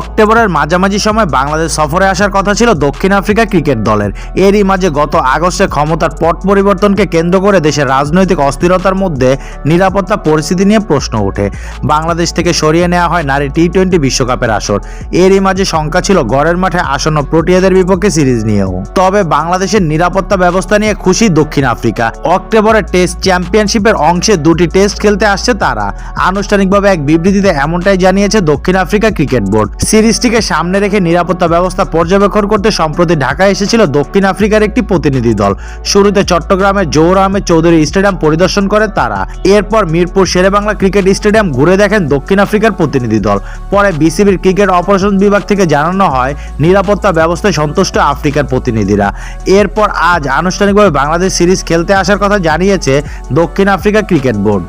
অক্টোবরের মাঝামাঝি সময় বাংলাদেশ সফরে আসার কথা ছিল দক্ষিণ আফ্রিকা ক্রিকেট দলের। এরই মাঝে গত আগস্টে ক্ষমতার পট পরিবর্তনকে কেন্দ্র করে দেশের রাজনৈতিক অস্থিরতার মধ্যে নিরাপত্তা পরিস্থিতি নিয়ে প্রশ্ন ওঠে। বাংলাদেশ থেকে সরিয়ে নেওয়া হয় নারী টি টোয়েন্টি বিশ্বকাপের আসর। এরই মাঝে শঙ্কা ছিল গড়ের মাঠে আসন্ন প্রোটিয়াদের বিপক্ষে সিরিজ নিয়েও। তবে বাংলাদেশের নিরাপত্তা ব্যবস্থা নিয়ে খুশি দক্ষিণ আফ্রিকা। অক্টোবরে টেস্ট চ্যাম্পিয়নশিপের অংশে দুটি টেস্ট খেলতে আসছে তারা। আনুষ্ঠানিকভাবে এক বিবৃতিতে এমনটাই জানিয়েছে দক্ষিণ আফ্রিকা ক্রিকেট বোর্ড। সিরিজটিকে সামনে রেখে নিরাপত্তা ব্যবস্থা পর্যবেক্ষণ করতে সম্প্রতি ঢাকায় এসেছিল দক্ষিণ আফ্রিকার একটি প্রতিনিধি দল। শুরুতে চট্টগ্রামের জৌর আহমেদ চৌধুরী স্টেডিয়াম পরিদর্শন করে তারা। এরপর মিরপুর শেরেবাংলা ক্রিকেট স্টেডিয়াম ঘুরে দেখেন দক্ষিণ আফ্রিকার প্রতিনিধি দল। পরে বিসিবির ক্রিকেট অপারেশন বিভাগ থেকে জানানো হয়, নিরাপত্তা ব্যবস্থায় সন্তুষ্ট আফ্রিকার প্রতিনিধিরা। এরপর আজ আনুষ্ঠানিকভাবে বাংলাদেশ সিরিজ খেলতে আসার কথা জানিয়েছে দক্ষিণ আফ্রিকা ক্রিকেট বোর্ড।